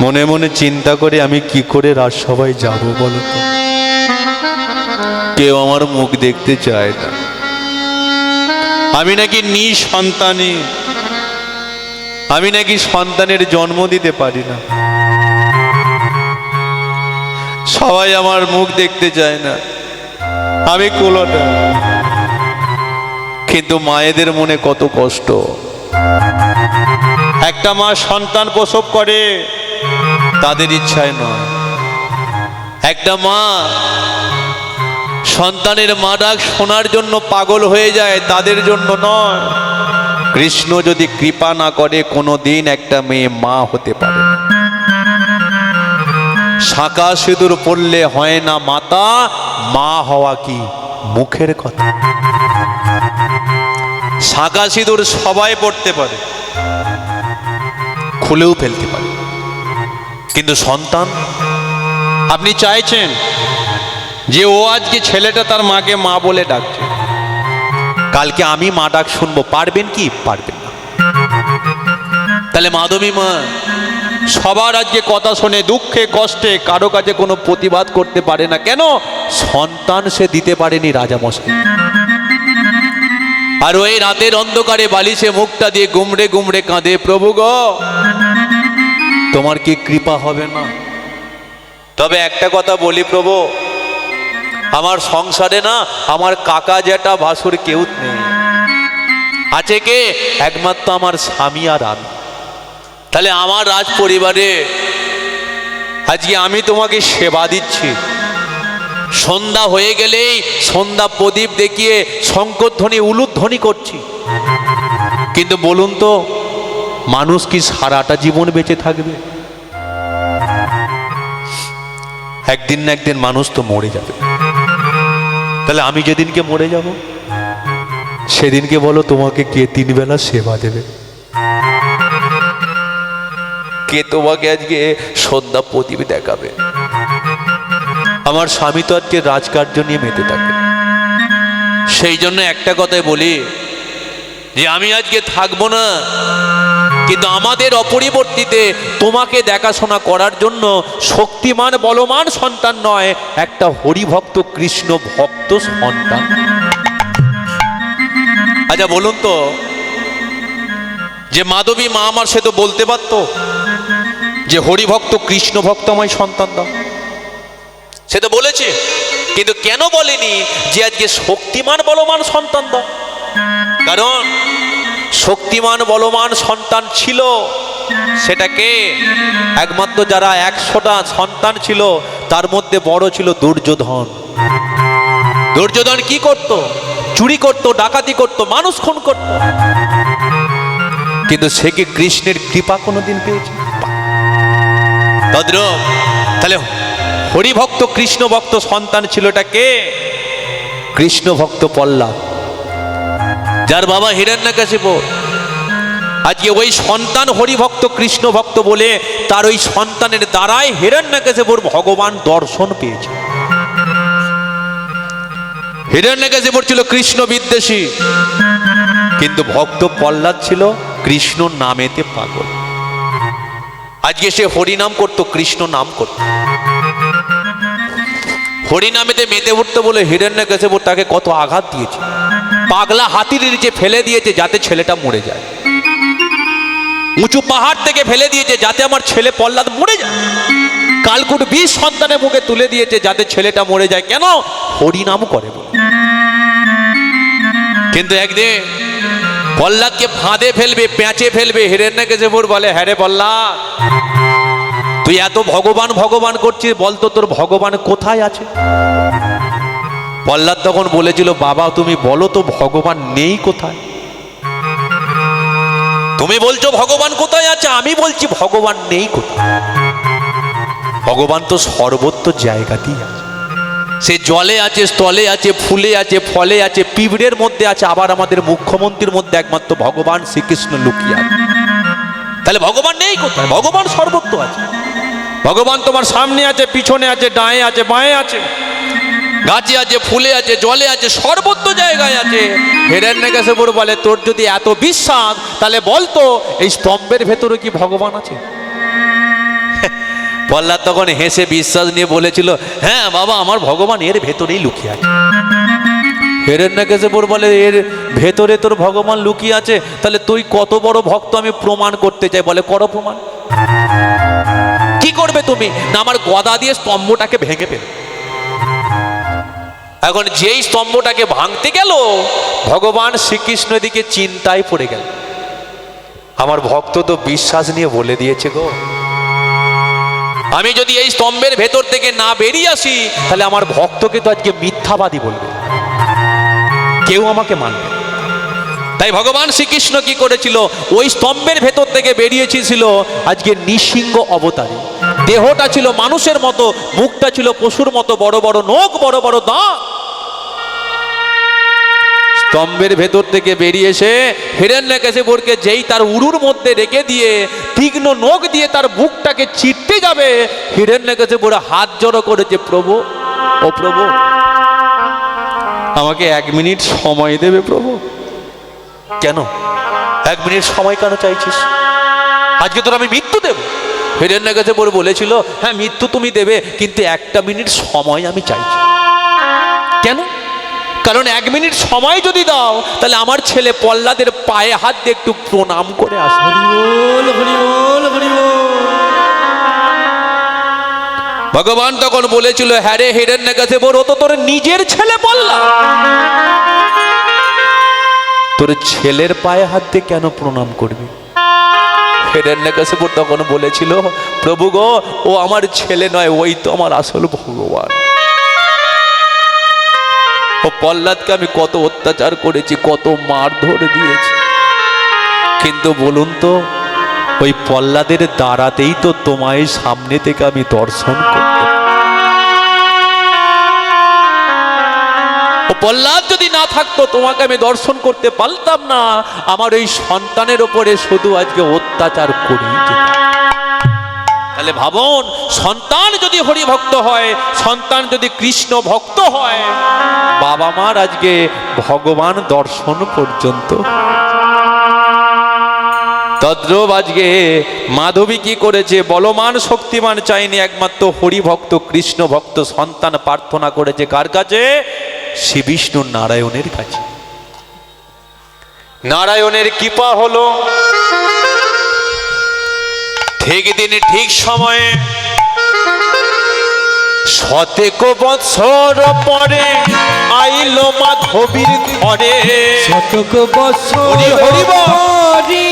মনে মনে চিন্তা করে আমি কি করে রাজসভায় যাব বলো তো? কেউ আমার মুখ দেখতে চায় না। আমি নাকি নিঃসন্তানী। আমি নাকি সন্তানের জন্ম দিতে পারি না। সবাই আমার মুখ দেখতে চায় না। আমি কোলটা। কিন্তু মায়েদের মনে কত কষ্ট। একটা মা সন্তান প্রসব করে। তাদের ইচ্ছায় নয়। একটা মা সন্তানের মা ডাক শোনার জন্য পাগল হয়ে যায়, তাদের জন্য নয়। কৃষ্ণ যদি কৃপা না করে কোনো দিন একটা মেয়ে মা হতে পারে শাঁকা সিঁদুর পড়লে হয় না মাতা, মা হওয়া কি মুখের কথা? শাঁকা সিঁদুর সবাই পড়তে পারে, খুলেও ফেলতে পারে। কিন্তু সন্তান, আপনি চাইছেন যে ও আজকে ছেলেটা তার মাকে মা বলে ডাকছে। কালকে আমি মা ডাক শুনব, পারবেন কি? পারবেন না। তাহলে মাধবী মা, সবার আজকে কথা শুনে দুঃখে, কষ্টে কারও কাছে কোনো প্রতিবাদ করতে পারে না। কেন? সন্তান সে দিতে পারেনি রাজামশাই। আর ওই রাতের অন্ধকারে বালিশে মুখটা দিয়ে গুমড়ে গুমড়ে কাঁদে, প্রভু গো তোমার কি কৃপা হবে না? তবে একটা কথা বলি প্রভু, আমার সংসারে না আমার কাকা জেঠা ভাসুর কেউ নেই। আছে কে? একমাত্র আমার স্বামী আর আমি। তাহলে আমার রাজ পরিবারে আজকে আমি তোমাকে সেবা দিচ্ছি। সন্ধ্যা হয়ে গেলেই সন্ধ্যা প্রদীপ দেখিয়ে শঙ্করধ্বনি, উলুধ্বনি করছি। কিন্তু বলুন তো মানুষ কি সারাটা জীবন বেঁচে থাকবে? একদিন না একদিন মানুষ তো মরে যাবে। তাহলে আমি যেদিনকে মরে যাব, সেদিনকে বলো তোমাকে কে তিন বেলা সেবা দেবে? কে তোমাকে আজকে সন্ধ্যা প্রদীপ দেখাবে? আমার স্বামী তো আজকে রাজকার্য নিয়ে মেতে থাকে। সেই জন্য একটা কথাই বলি যে আমি আজকে থাকব না। কিন্তু আমাদের অপরিবর্তিতে তোমাকে দেখাশোনা করার জন্য শক্তিমান বলমান সন্তান নয়, একটা হরিভক্ত কৃষ্ণ ভক্ত সন্তান। আচ্ছা বলুন তো, যে মাধবী মা আমার সে তো বলতে পারতো যে হরিভক্ত কৃষ্ণ ভক্ত আমায় সন্তান দাও। সে তো বলেছে, কিন্তু কেন বলেনি যে আজকে শক্তিমান বলমান সন্তান দাও? কারণ শক্তিমান বলমান সন্তান ছিল। সেটাকে একমাত্র যারা একশোটা সন্তান ছিল, তার মধ্যে বড় ছিল দুর্যোধন। দুর্যোধন কি করত? চুরি করত, ডাকাতি করত, মানুষ খুন করত। কিন্তু সে কি কৃষ্ণের কৃপা কোনোদিন পেয়েছে? তদ্রুপ তাহলে হরিভক্ত কৃষ্ণ ভক্ত সন্তান ছিল এটা কে? কৃষ্ণ ভক্ত পল্লাদ যার বাবা হিরণ্যকাশিপ আজকে ওই সন্তান হরিভক্ত কৃষ্ণ ভক্ত বলে তার ওই সন্তানের দ্বারাই হিরণ্যকাশিপুর ভগবান দর্শন পেয়েছে। হিরণ্যকাশিপুর ছিল কৃষ্ণ বিদ্বেষী, কিন্তু ভক্ত প্রহ্লাদ ছিল কৃষ্ণ নামেতে পাগল। আজকে সে হরিনাম করত, কৃষ্ণ নাম করত। হরিনামেতে মেতে উঠতে বলে হিরণ্য গেছে তাকে কত আঘাত দিয়েছে। পাগলা হাতির নিচে ফেলে দিয়েছে যাতে ছেলেটা মরে যায়। উঁচু পাহাড় থেকে ফেলে দিয়েছে যাতে আমার ছেলে পল্লাদ মরে যায়। কালকুট বিষ সন্তানের মুখে তুলে দিয়েছে যাতে ছেলেটা মরে যায়। কেন? হরিনাম করে বলে। কিন্তু একদিন পল্লাদকে ফাঁদে ফেলবে পেঁচে ফেলবে হিরণ্যকেশিপুর বলে হ্যাঁ রে পল্লাদ তুই এত ভগবান ভগবান করছিস বলতো তোর ভগবান কোথায় আছে? পল্লাদ তখন বলেছিল, বাবা, তুমি বলো তো ভগবান নেই কোথায়? তুমি বলছো ভগবান কোথায় আছে? আমি বলছি ভগবান নেই কোথায়? ভগবান তো সর্বত্র জায়গাতেই আছে। সে জলে আছে, স্থলে আছে, ফুলে আছে, ফলে আছে, পিঁপড়ের মধ্যে আছে, আবার আমাদের মুখ্যমন্ত্রীর মধ্যে একমাত্র ভগবান শ্রীকৃষ্ণ লুকিয়ে আছে। তাহলে ভগবান নেই কোথায়? ভগবান সর্বত্র আছে। ভগবান তোমার সামনে আছে, পিছনে আছে ডায়ে আছে, বাঁয়ে আছে। গাছে আছে, ফুলে আছে, জলে আছে, সর্বত্র জায়গায় আছে। হিরণ্যকেশপুর বলে, তোর যদি এত বিশ্বাস, তাহলে বলতো এই স্তম্ভের ভেতরে কি ভগবান আছে? প্রহ্লাদ তখন হেসে বিশ্বাস নিয়ে বলেছিল হ্যাঁ বাবা, আমার ভগবান এর ভেতরেই লুকিয়ে আছে। হিরণ্যকেশপুর বলে, এর ভেতরে তোর ভগবান লুকিয়ে আছে, তাহলে তুই কত বড় ভক্ত আমি প্রমাণ করতে চাই? বলে, করো প্রমাণ। কি করবে তুমি? না, আমার গদা দিয়ে স্তম্ভটাকে ভেঙে ফেল। এখন যেই স্তম্ভটাকে ভাঙতে গেল, ভগবান শ্রীকৃষ্ণ দিকে চিন্তায় পড়ে গেল। আমার ভক্ত তো বিশ্বাস নিয়ে বলে দিয়েছে গো, আমি যদি এই স্তম্ভের ভেতর থেকে না বেরিয়ে আসি, তাহলে আমার ভক্তকে তো আজকে মিথ্যাবাদী বলবে। কেউ আমাকে মানবে তাই ভগবান শ্রীকৃষ্ণ কি করেছিল? ওই স্তম্ভের ভেতর থেকে বেরিয়েছিল আজকে নিঃসিংহ অবতারে। দেহটা ছিল মানুষের মতো, মুখটা ছিল পশুর মতো, বড় বড় নখ, বড় বড় দাঁত। স্তম্ভের ভেতর থেকে বেরিয়ে এসে হিরণ্যকেশিপুরকে যেই তার উরুর মধ্যে রেখে দিয়ে তীক্ষ্ণ নখ দিয়ে তার বুকটাকে চিটতে যাবে, হিরণ্যকেশিপুর হাত জড়ো করেছে, প্রভু, ও প্রভু। আমাকে এক মিনিট সময় দেবে প্রভু। কেন? এক মিনিট সময় কেন চাইছিস? আজকে তোর আমি মৃত্যু দেব। হিরণ্য কাছে বলে বলেছিল হ্যাঁ মৃত্যু তুমি দেবে কিন্তু একটা মিনিট সময় আমি চাইছি। কেন? কারণ এক মিনিট সময় যদি দাও তাহলে আমার ছেলে পল্লাদের পায়ে হাত দিয়ে একটু প্রণাম করে আসবে। ভগবান তখন বলেছিল হ্যাঁ রে হিরণ্য কাছে ও তো তোর নিজের ছেলে পল্লা তোর ছেলের পায়ে হাত দিয়ে কেন প্রণাম করবি? হিরণ্যকশিপুর তখন বলেছিল, প্রভু গো, ও আমার ছেলে নয়, ওই তো আমার আসল ভগবান। ও প্রহ্লাদকে আমি কত অত্যাচার করেছি, কত মারধর দিয়েছি। কিন্তু বলুন তো ওই প্রহ্লাদের দ্বারাতেই তো তোমায় সামনে থেকে আমি দর্শন প্রহ্লাদ যদি না থাকতো তোমাকে আমি দর্শন করতে পারতাম না। আমার ওই সন্তানের ওপরে শুধু আজকে অত্যাচার করি তাহলে ভাবুন, সন্তান যদি হরিভক্ত হয়, সন্তান যদি কৃষ্ণ ভক্ত হয়, বাবা মার আজকে ভগবান দর্শন পর্যন্ত তদ্রব আজকে মাধবী কি করেছে? বলমান শক্তিমান চাইনি একমাত্র হরিভক্ত কৃষ্ণ ভক্ত সন্তান প্রার্থনা করেছে। কার কাছে? শ্রী বিষ্ণু নারায়ণের কাছে। নারায়ণের কৃপা হলো। ঠিক দিনে, ঠিক সময়ে শতেক বছর পরে আইলো মাধবীর ঘরে। শতক বছর হরি হরি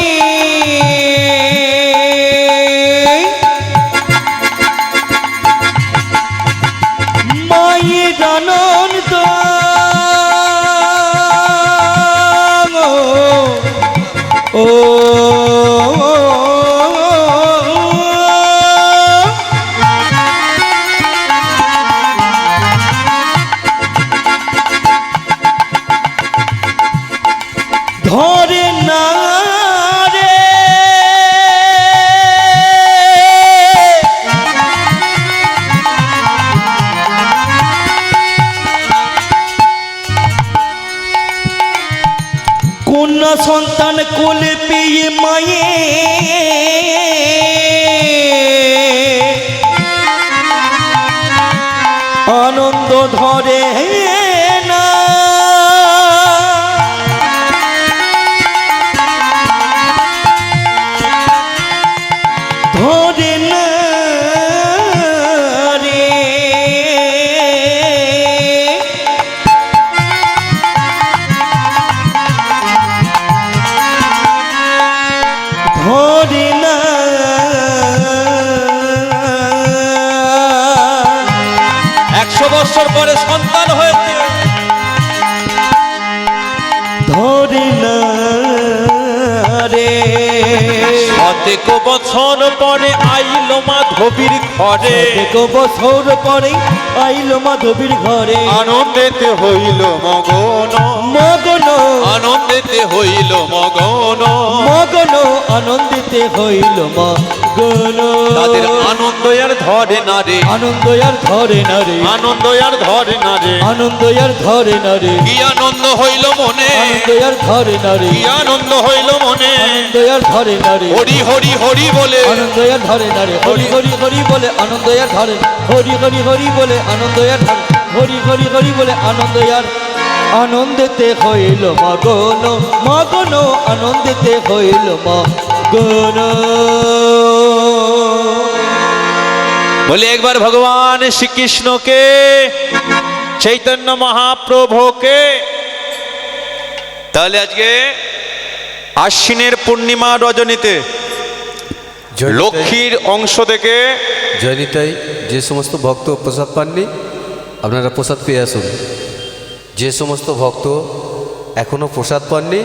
সন্তান কোলে পেয়ে মায়ে। আনন্দ ধরে। বছর পরে সন্তান হয়েছে। ধরে না রে শতেক বছর পরে আইলো মাধবীর ঘরে। এক বছর পরে আইলো মাধবীর ঘরে। আনন্দেতে হইল মগন। মগন। আনন্দেতে হইল মগন। মগন আনন্দিতে হইল মগন। তাদের আনন্দ আর ধরে না রে আনন্দ আর ধরে না রে আনন্দ আর ধরে না রে আনন্দ আর ধরে না রে কি আনন্দ হইল মনে আনন্দ আর ধরে না রে কি আনন্দ হইল মনে আনন্দ আর ধরে না রে হরি হরি হরি বলে আনন্দ আর ধরে না রে হরি হরি হরি বলে আনন্দ আর ধরে হরি হরি হরি বলে আনন্দ আর ধরে হরি হরি হরি বলে আনন্দ আর আনন্দেতে হইল মগন মগন আনন্দেতে হইল মগন বলে একবার ভগবান শ্রীকৃষ্ণকে চৈতন্য মহাপ্রভুকে তাহলে আজকে আশ্বিনের পূর্ণিমা রজনীতে লক্ষ্মীর অংশ থেকে জয়নিতাই যে সমস্ত ভক্ত প্রসাদ পাননি আপনারা প্রসাদ পেয়ে আসুন। যে সমস্ত ভক্ত এখনও প্রসাদ পাননি